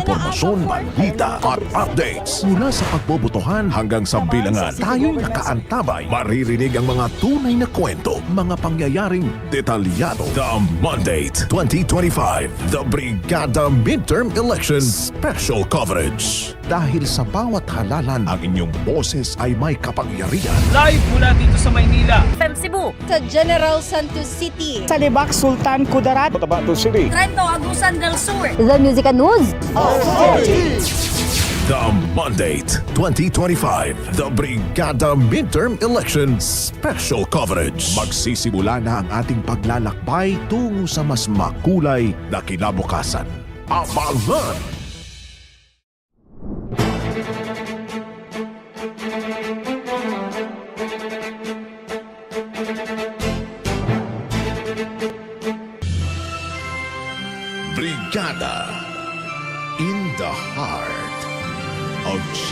impormasyon, balita at updates. Mula sa pagbobotohan hanggang sa bilangan, tayo'y nakaantabay. Maririnig ang mga tunay na kwento, mga pangyayaring detalyado. The Mandate 2025, The Brigada Midterm Election Special Coverage. Dahil sa bawat halalan, ang inyong boses ay may kapangyarihan. Live mula dito sa Maynila. FM Cebu. sa General Santos City. Sa Libak, Sultan Kudarat. Trento Agusan del Sur. The Music and News. The Mandate 2025, The Brigada Midterm Election Special Coverage. Magsisimula na ang ating paglalakbay tungo sa mas makulay na kinabukasan. Abangan!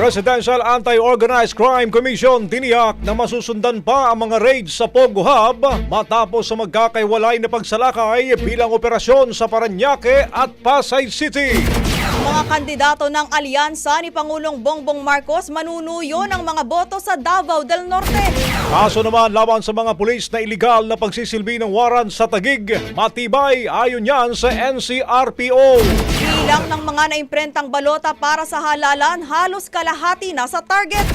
Presidential Anti-Organized Crime Commission tiniyak na masusundan pa ang mga raids sa Pogo Hub matapos sa magkakaiwalay na pagsalakay bilang operasyon sa Paranaque at Pasay City. Mga kandidato ng alyansa ni Pangulong Bongbong Marcos manunuyo ng mga boto sa Davao del Norte. Kaso naman laban sa mga pulis na iligal na pagsisilbi ng waran sa Tagig, matibay ayon yan sa NCRPO. Bilang ng mga naimprentang balota para sa halalan, halos kalahati na sa target.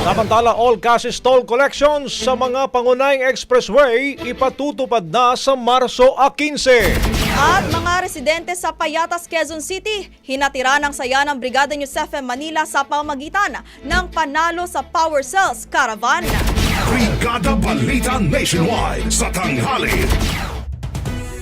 Samantala, all cash toll collections sa mga pangunahing expressway ipatutupad na sa Marso 15. At mga residente sa Payatas, Quezon City, hinatira ng saya ng Brigada News FM Manila sa pamagitan ng panalo sa Power Cells Caravan. Brigada Balita Nationwide. Sa tanghali.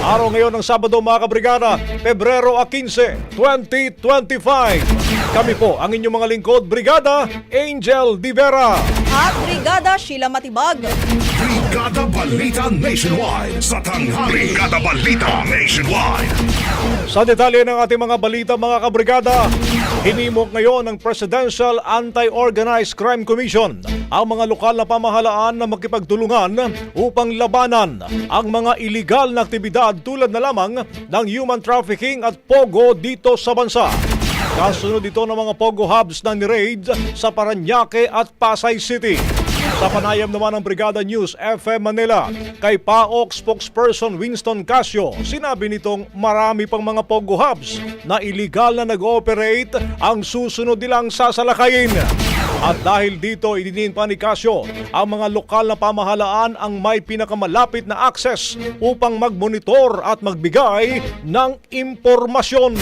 Araw ngayon ng Sabado mga kabrigada, Pebrero 15, 2025. Kami po ang inyong mga lingkod, Brigada Angel Divera. At Brigada Sheila Matibag. Brigada Balita Nationwide sa tanghali. Brigada Balita Nationwide. Sa detalye ng ating mga balita mga kabrigada, hinimok ngayon ng Presidential Anti-Organized Crime Commission ang mga lokal na pamahalaan na makipagtulungan upang labanan ang mga iligal na aktibidad tulad na lamang ng human trafficking at pogo dito sa bansa. Kasunod ito ng mga pogo hubs na ni-raid sa Paranaque at Pasay City. Sa panayam naman ng Brigada News FM Manila, kay PAOK spokesperson Winston Casio, sinabi nitong marami pang mga Pogo Hubs na illegal na nag-ooperate ang susunod nilang sasalakayin. At dahil dito, idinin pa ni Casio, ang mga lokal na pamahalaan ang may pinakamalapit na access upang magmonitor at magbigay ng impormasyon.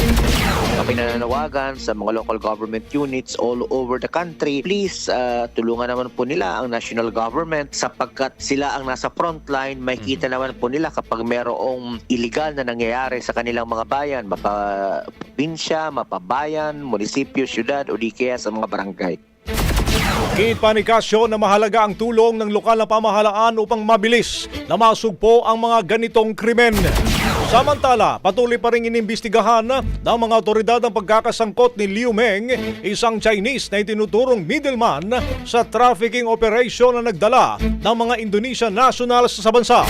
Kami nananawagan sa mga local government units all over the country. Please, uh, tulungan naman po nila ang national government sapagkat sila ang nasa frontline. May kita naman po nila kapag merong illegal na nangyayari sa kanilang mga bayan, mapa probinsya, mapabayan, munisipyo, syudad o di kaya sa mga barangay. Kiit pa ni Casio na mahalaga ang tulong ng lokal na pamahalaan upang mabilis na masugpo ang mga ganitong krimen. Samantala, patuloy pa rin inimbestigahan ng mga otoridad ang pagkakasangkot ni Liu Meng, isang Chinese na itinuturong middleman sa trafficking operation na nagdala ng mga Indonesian nationals sa bansa.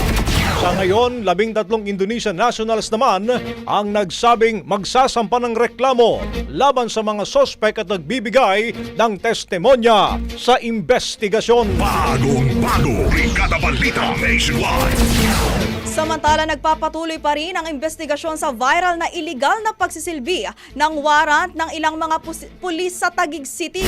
Sa ngayon, labing tatlong Indonesian nationals naman ang nagsabing magsasampa ng reklamo laban sa mga sospek at nagbibigay ng testimonya sa investigasyon. Bagong bago. Brigada Balita Nationwide. Samantala, nagpapatuloy pa rin ang investigasyon sa viral na illegal na pagsisilbi ng warrant ng ilang mga pulis sa Taguig City.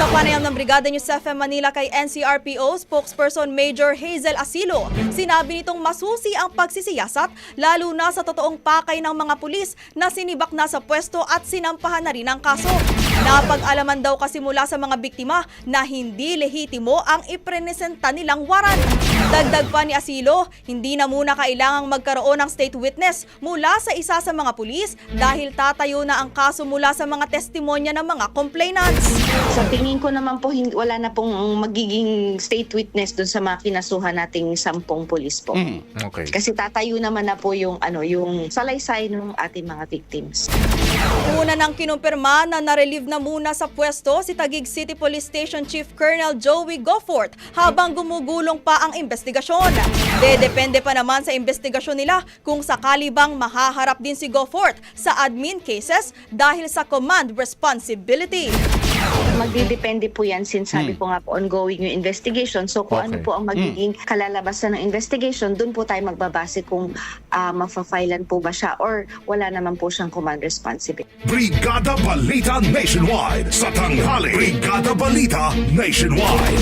Sa panayam ng Brigada News FM Manila kay NCRPO spokesperson Major Hazel Asilo, sinabi nitong masusi ang pagsisiyasat lalo na sa totoong pakay ng mga pulis na sinibak na sa pwesto at sinampahan na rin ang kaso. Napag-alaman daw kasi mula sa mga biktima na hindi lehitimo ang iprenesenta nilang warrant. Dagdag pa ni Asilo, hindi na muna kailangang magkaroon ng state witness mula sa isa sa mga pulis dahil tatayo na ang kaso mula sa mga testimonya ng mga complainants. Sa tingin ko naman po, wala na pong magiging state witness dun sa mga kinasuhan nating sampung pulis po. Okay. Kasi tatayo naman na po yung, ano, yung salaysay ng ating mga victims. Una nang kinumpirma na narelieve na muna sa pwesto si Taguig City Police Station Chief Colonel Joey Goffort habang gumugulong pa ang investigasyon. Dedepende pa naman sa investigasyon nila kung sakali bang mahaharap din si Goffort sa admin cases dahil sa command responsibility. Magdidepende po yan since sabi ko nga po ongoing yung investigation. So kung ano po ang magiging kalalabasan ng investigation, dun po tayo magbabase kung uh, mafa-filean po ba siya or wala naman po siyang command responsibility. Brigada Balita Nationwide sa tanghali. Brigada Balita Nationwide.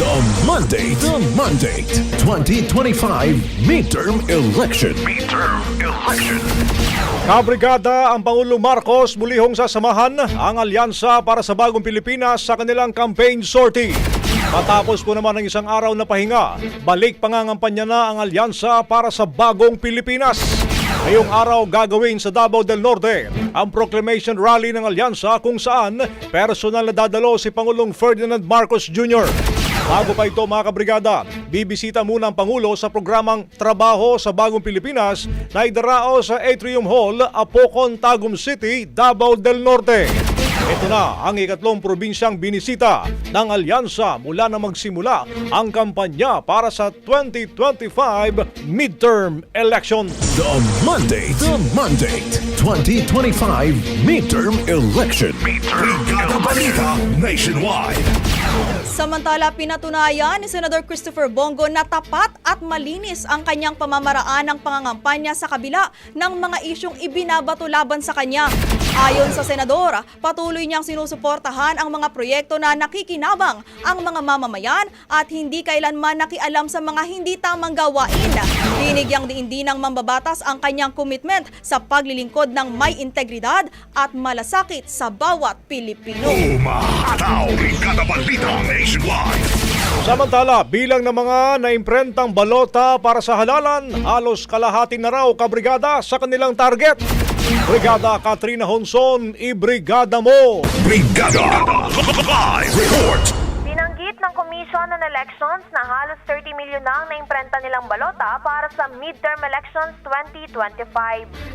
The Monday, the Monday, 2025 midterm election. Midterm election. Kabrigada, ang Pangulong Marcos mulihong sasamahan ang alyansa para sa bagong Pilipinas sa kanilang campaign sortie. Matapos po naman ng isang araw na pahinga, balik pangangampanya na ang alyansa para sa bagong Pilipinas. Ngayong araw gagawin sa Davao del Norte ang proclamation rally ng alyansa kung saan personal na dadalo si Pangulong Ferdinand Marcos Jr. Bago pa ito mga kabrigada, bibisita muna ang Pangulo sa programang Trabaho sa Bagong Pilipinas na idarao sa Atrium Hall, Apocon, Tagum City, Davao del Norte. Ito na ang ikatlong probinsyang binisita ng alyansa mula na magsimula ang kampanya para sa 2025 midterm election. The Monday, the Monday, 2025 midterm election. Balita Nationwide. Samantala, pinatunayan ni Senador Christopher Bongo na tapat at malinis ang kanyang pamamaraan ng pangangampanya sa kabila ng mga isyong ibinabato laban sa kanya. Ayon sa Senador, patuloy niyang sinusuportahan ang mga proyekto na nakikinabang ang mga mamamayan at hindi kailanman nakialam sa mga hindi tamang gawain. Binigyang diindi ng mambabatas ang kanyang commitment sa paglilingkod ng may integridad at malasakit sa bawat Pilipino. Umahataw. Brigada Balita Nationwide. Samantala, bilang ng mga naimprentang balota para sa halalan, halos kalahati na raw kabrigada sa kanilang target. Brigada Katrina Honson, ibrigada mo! Brigada Live Report Binanggit ng Commission on Elections na halos 30 milyon na ang naimprenta nilang balota para sa midterm elections 2025.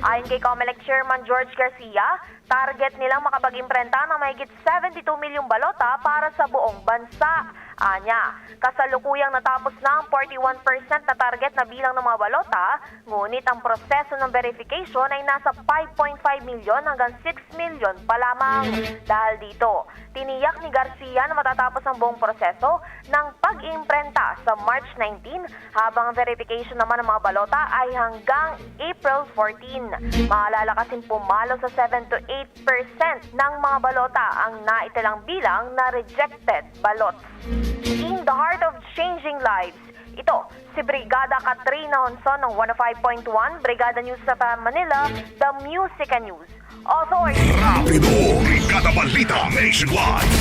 Ayon kay COMELEC Chairman George Garcia, target nilang makapag-imprenta ng mahigit 72 milyong balota para sa buong bansa. Anya, kasalukuyang natapos na ang 41% na target na bilang ng mga balota, ngunit ang proseso ng verification ay nasa 5.5 milyon hanggang 6 milyon pa lamang. Dahil dito, tiniyak ni Garcia na matatapos ang buong proseso ng pag-imprenta sa March 19 habang ang verification naman ng mga balota ay hanggang April 14. Maalala kasing pumalo sa 7 to 8% ng mga balota ang naitalang bilang na rejected ballots. In the heart of changing lives, ito, si Brigada Katrina Honson ng 105.1 Brigada News sa Manila, The Music and News. Authority. Rapido Brigada Balita Nationwide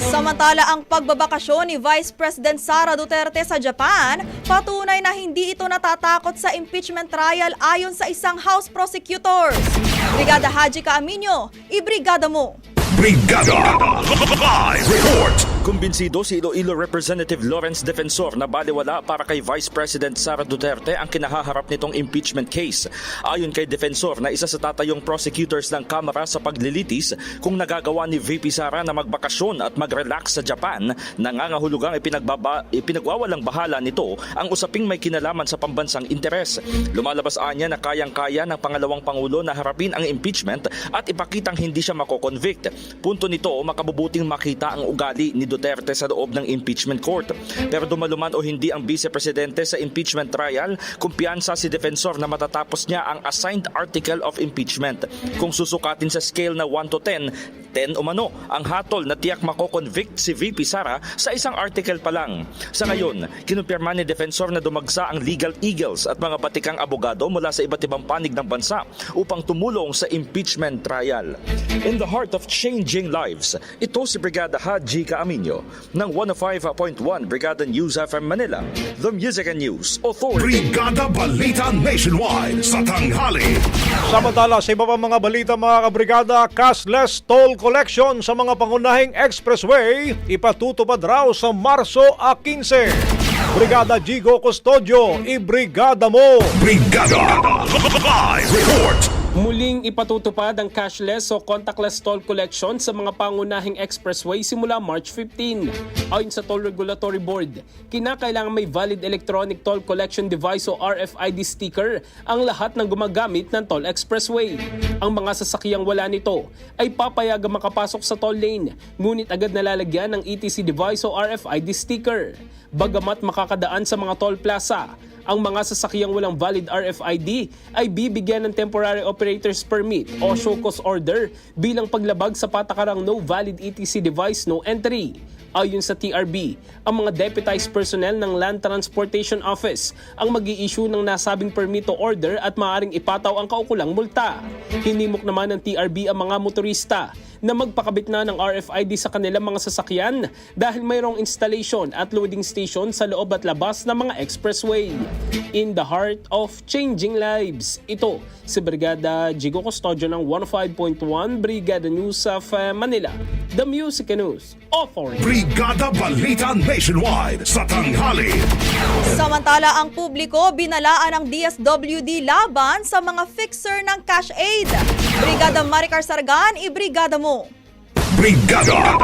Samantala ang pagbabakasyon ni Vice President Sara Duterte sa Japan, patunay na hindi ito natatakot sa impeachment trial ayon sa isang House Prosecutors. Brigada Haji Kaaminyo, ibrigada mo! Brigada Live Report Kumbinsido si Iloilo Representative Lawrence Defensor na baliwala para kay Vice President Sara Duterte ang kinahaharap nitong impeachment case. Ayon kay Defensor na isa sa tatayong prosecutors ng Kamara sa paglilitis kung nagagawa ni VP Sara na magbakasyon at mag-relax sa Japan, nangangahulugang ipinagbaba, ipinagwawalang bahala nito ang usaping may kinalaman sa pambansang interes. Lumalabas anya na kayang-kaya ng pangalawang pangulo na harapin ang impeachment at ipakitang hindi siya makokonvict. Punto nito, makabubuting makita ang ugali ni Duterte sa loob ng impeachment court. Pero dumaluman o hindi ang vice-presidente sa impeachment trial, kumpiyansa si defensor na matatapos niya ang assigned article of impeachment. Kung susukatin sa scale na 1 to 10, 10 umano ang hatol na tiyak makokonvict si VP Sara sa isang article pa lang. Sa ngayon, kinumpirma ni defensor na dumagsa ang legal eagles at mga batikang abogado mula sa iba't ibang panig ng bansa upang tumulong sa impeachment trial. In the heart of changing lives, ito si Brigada Haji Kaaminyo ng 105.1 Brigada News FM Manila, The Music and News Authority. Brigada Balita Nationwide sa tanghali Samantala sa iba pang mga balita mga kabrigada, cashless toll collection sa mga pangunahing expressway ipatutupad raw sa Marso a 15. Brigada Gigo Custodio, ibrigada mo! Brigada Live Report Muling ipatutupad ang cashless o contactless toll collection sa mga pangunahing expressway simula March 15. Ayon sa Toll Regulatory Board, kinakailangan may valid electronic toll collection device o RFID sticker ang lahat ng gumagamit ng toll expressway. Ang mga sasakyang wala nito ay papayagang makapasok sa toll lane, ngunit agad nalalagyan ng ETC device o RFID sticker. Bagamat makakadaan sa mga toll plaza, ang mga sasakyang walang valid RFID ay bibigyan ng temporary operator's permit o show cause order bilang paglabag sa patakarang no valid ETC device no entry. Ayon sa TRB, ang mga deputized personnel ng Land Transportation Office ang mag issue ng nasabing permit o order at maaaring ipataw ang kaukulang multa. Hinimok naman ng TRB ang mga motorista na magpakabit na ng RFID sa kanilang mga sasakyan dahil mayroong installation at loading station sa loob at labas ng mga expressway. In the heart of changing lives, ito si Brigada Jigo Custodio ng 105.1 Brigada News of Manila, The Music and News Authority. Brigada Balita Nationwide sa tanghali Samantala ang publiko binalaan ng DSWD laban sa mga fixer ng cash aid. Brigada Maricar Sargan, ibrigada mo! Brigada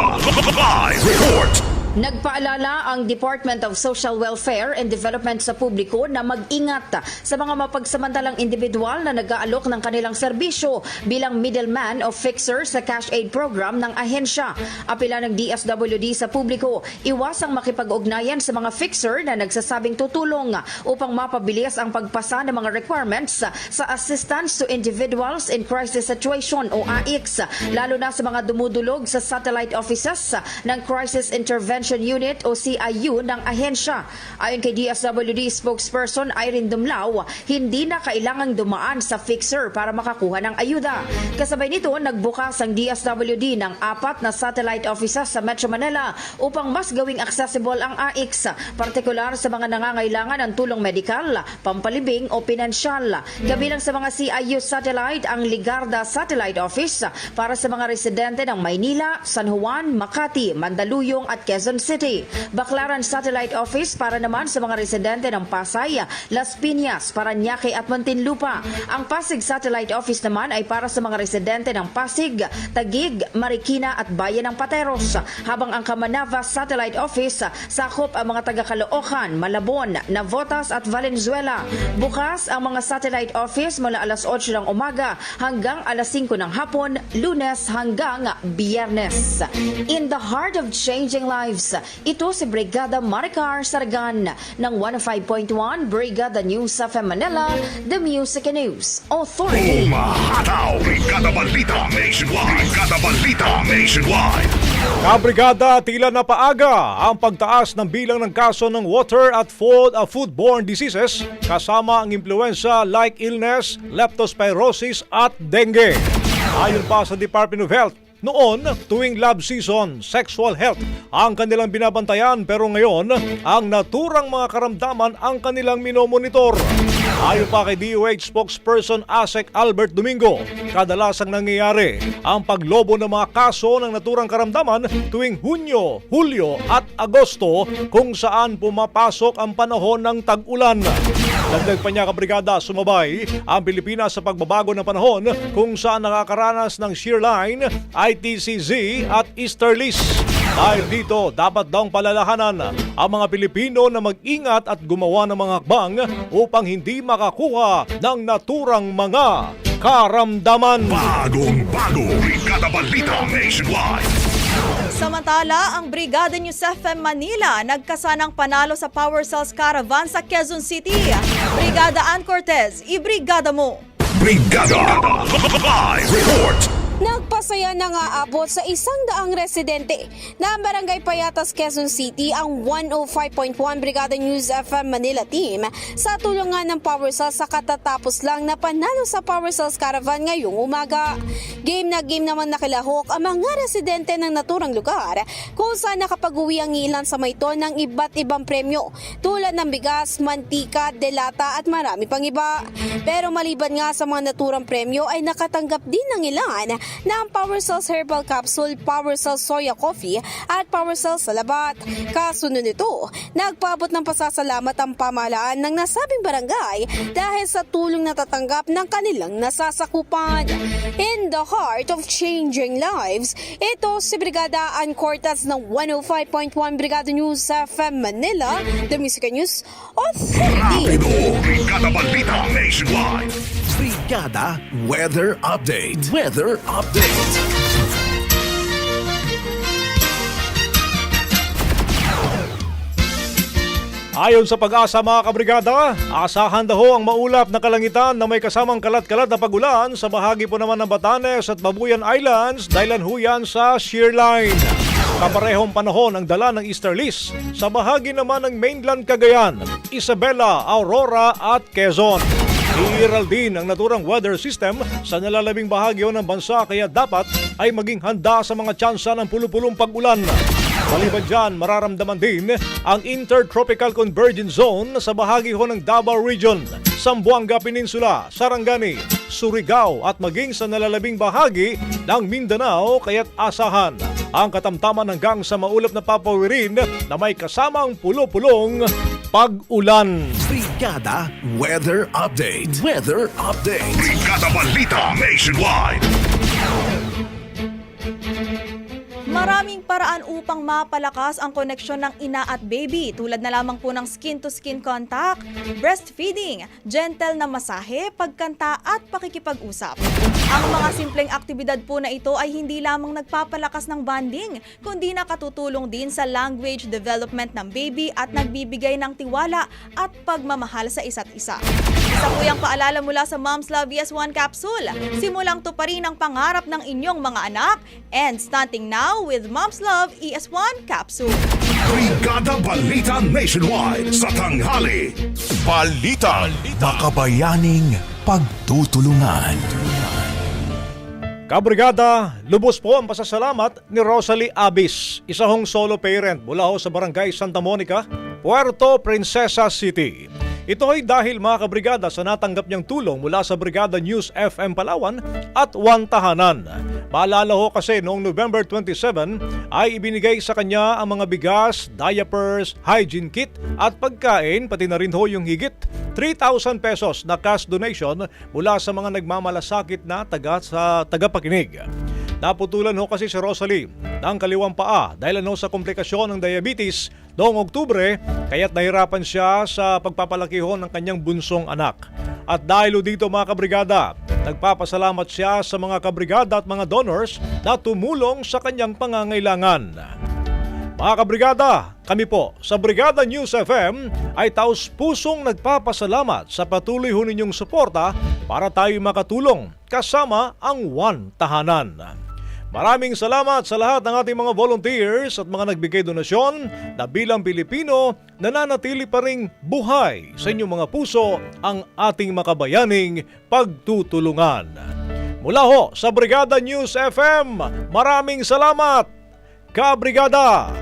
Live Report Nagpaalala ang Department of Social Welfare and Development sa publiko na mag-ingat sa mga mapagsamantalang individual na nag-aalok ng kanilang serbisyo bilang middleman o fixer sa cash aid program ng ahensya. Apila ng DSWD sa publiko, iwasang makipag-ugnayan sa mga fixer na nagsasabing tutulong upang mapabilis ang pagpasa ng mga requirements sa Assistance to Individuals in Crisis Situation o AICS, lalo na sa mga dumudulog sa satellite offices ng Crisis Intervention Intervention Unit o CIU ng ahensya. Ayon kay DSWD spokesperson Irene Dumlao, hindi na kailangang dumaan sa fixer para makakuha ng ayuda. Kasabay nito, nagbukas ang DSWD ng apat na satellite offices sa Metro Manila upang mas gawing accessible ang AX, partikular sa mga nangangailangan ng tulong medikal, pampalibing o pinansyal. Kabilang sa mga CIU satellite ang Ligarda Satellite Office para sa mga residente ng Maynila, San Juan, Makati, Mandaluyong at Quezon City. Baclaran Satellite Office para naman sa mga residente ng Pasay, Las Piñas, Paranaque at Muntinlupa. Ang Pasig Satellite Office naman ay para sa mga residente ng Pasig, Tagig, Marikina at Bayan ng Pateros. Habang ang Kamanava Satellite Office sakop ang mga taga Caloocan, Malabon, Navotas at Valenzuela. Bukas ang mga satellite office mula alas 8 ng umaga hanggang alas 5 ng hapon, lunes hanggang biyernes. In the heart of changing lives, ito si Brigada Maricar Sargan ng 105.1 Brigada News sa Manila, The Music News Authority. Umahataw! Brigada Balita Nationwide! Brigada Balita Nationwide! Kabrigada, tila na paaga ang pagtaas ng bilang ng kaso ng water at food, uh, foodborne diseases kasama ang impluensya like illness, leptospirosis at dengue. Ayon pa sa Department of Health, noon, tuwing lab season, sexual health ang kanilang binabantayan pero ngayon, ang naturang mga karamdaman ang kanilang minomonitor. Ayon pa kay DOH spokesperson ASEC Albert Domingo, kadalasang nangyayari ang paglobo ng mga kaso ng naturang karamdaman tuwing Hunyo, Hulyo at Agosto kung saan pumapasok ang panahon ng tag-ulan. Dagdag pa niya kabrigada sumabay ang Pilipinas sa pagbabago ng panahon kung saan nakakaranas ng shear line, ITCZ at easterlies. Dahil dito, dapat daw palalahanan ang mga Pilipino na mag-ingat at gumawa ng mga hakbang upang hindi makakuha ng naturang mga karamdaman. Bagong bago! Brigada Balita Nationwide! Samantala, ang Brigada News FM Manila nagkasanang panalo sa Power Cells Caravan sa Quezon City. Brigada Ann Cortez, ibrigada mo! Brigada! Live report! Nagpasaya na nga abot sa isang daang residente na Barangay Payatas, Quezon City ang 105.1 Brigada News FM Manila team sa tulungan ng Power Cells sa katatapos lang na panalo sa Power Cells Caravan ngayong umaga. Game na game naman nakilahok ang mga residente ng naturang lugar kung saan nakapag-uwi ang ilan sa mayto ng iba't ibang premyo tulad ng bigas, mantika, delata at marami pang iba. Pero maliban nga sa mga naturang premyo ay nakatanggap din ng ilan na ang Power Cells Herbal Capsule, Power Cells Soya Coffee at Power Cells Salabat. Kasunod nito, nagpabot ng pasasalamat ang pamahalaan ng nasabing barangay dahil sa tulong natatanggap ng kanilang nasasakupan. In the heart of changing lives, ito si Brigada Ann Cortez ng 105.1 Brigada News FM Manila, The Music News Authority. Brigada Balita Nationwide! Brigada Weather Update. Weather Update. Ayon sa pag-asa mga kabrigada, asahan daw ang maulap na kalangitan na may kasamang kalat-kalat na pagulan sa bahagi po naman ng Batanes at Babuyan Islands dahil huyan sa shear line. Kaparehong panahon ang dala ng easterlies sa bahagi naman ng mainland Cagayan, Isabela, Aurora at Quezon. Iiral din ang naturang weather system sa nalalabing bahagyo ng bansa kaya dapat ay maging handa sa mga tsansa ng pulupulong pag-ulan. Maliban dyan, mararamdaman din ang Intertropical Convergence Zone sa bahagi ho ng Davao Region, Zamboanga Peninsula, Sarangani, Surigao at maging sa nalalabing bahagi ng Mindanao kaya't asahan ang katamtaman hanggang sa maulap na papawirin na may kasamang pulo-pulong pag-ulan. Brigada Weather Update. Weather Update. Brigada Balita Nationwide! Maraming paraan upang mapalakas ang koneksyon ng ina at baby tulad na lamang po ng skin-to-skin contact, breastfeeding, gentle na masahe, pagkanta at pakikipag-usap. Ang mga simpleng aktibidad po na ito ay hindi lamang nagpapalakas ng bonding, kundi nakatutulong din sa language development ng baby at nagbibigay ng tiwala at pagmamahal sa isa't isa. Isa po yung paalala mula sa Mom's Love ES1 Capsule. Simulang tuparin ang pangarap ng inyong mga anak and stunting now with Mom's Love ES1 Capsule. Brigada Balita Nationwide sa tanghali. Balita. Makabayaning pagtutulungan. Kabrigada, lubos po ang pasasalamat ni Rosalie Abis, isa hong solo parent mula ho sa barangay Santa Monica, Puerto Princesa City. Ito ay dahil mga kabrigada sa natanggap niyang tulong mula sa Brigada News FM Palawan at One Tahanan. Maalala ho kasi noong November 27 ay ibinigay sa kanya ang mga bigas, diapers, hygiene kit at pagkain pati na rin ho yung higit 3,000 pesos na cash donation mula sa mga nagmamalasakit na taga sa tagapakinig. Naputulan ho kasi si Rosalie ng kaliwang paa dahil ano sa komplikasyon ng diabetes noong Oktubre kaya't nahirapan siya sa pagpapalaki ho ng kanyang bunsong anak. At dahil dito mga kabrigada, nagpapasalamat siya sa mga kabrigada at mga donors na tumulong sa kanyang pangangailangan. Mga kabrigada, kami po sa Brigada News FM ay taos pusong nagpapasalamat sa patuloy ho ninyong suporta para tayo makatulong kasama ang One Tahanan. Maraming salamat sa lahat ng ating mga volunteers at mga nagbigay donasyon na bilang Pilipino nananatili pa ring buhay sa inyong mga puso ang ating makabayaning pagtutulungan. Mula ho sa Brigada News FM, maraming salamat! Kabrigada!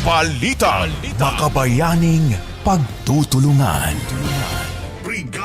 Balita. Makabayaning pagtutulungan.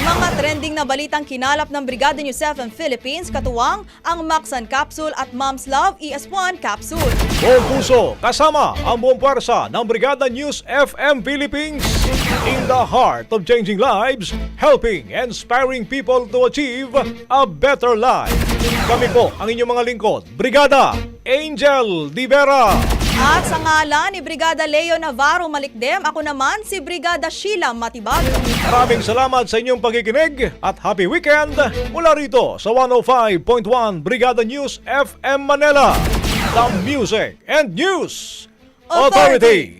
Mga trending na balitang kinalap ng Brigada News FM Philippines, katuwang ang Maxan Capsule at Mom's Love ES1 Capsule. Buong puso, kasama ang buong pwersa ng Brigada News FM Philippines in the heart of changing lives, helping and inspiring people to achieve a better life. Kami po ang inyong mga lingkod, Brigada Angel Di Vera. At sa ngalan ni Brigada Leo Navarro Malikdem, ako naman si Brigada Sheila Matibag. Maraming salamat sa inyong pakikinig at happy weekend mula rito sa 105.1 Brigada News FM Manila, the Music and News Authority.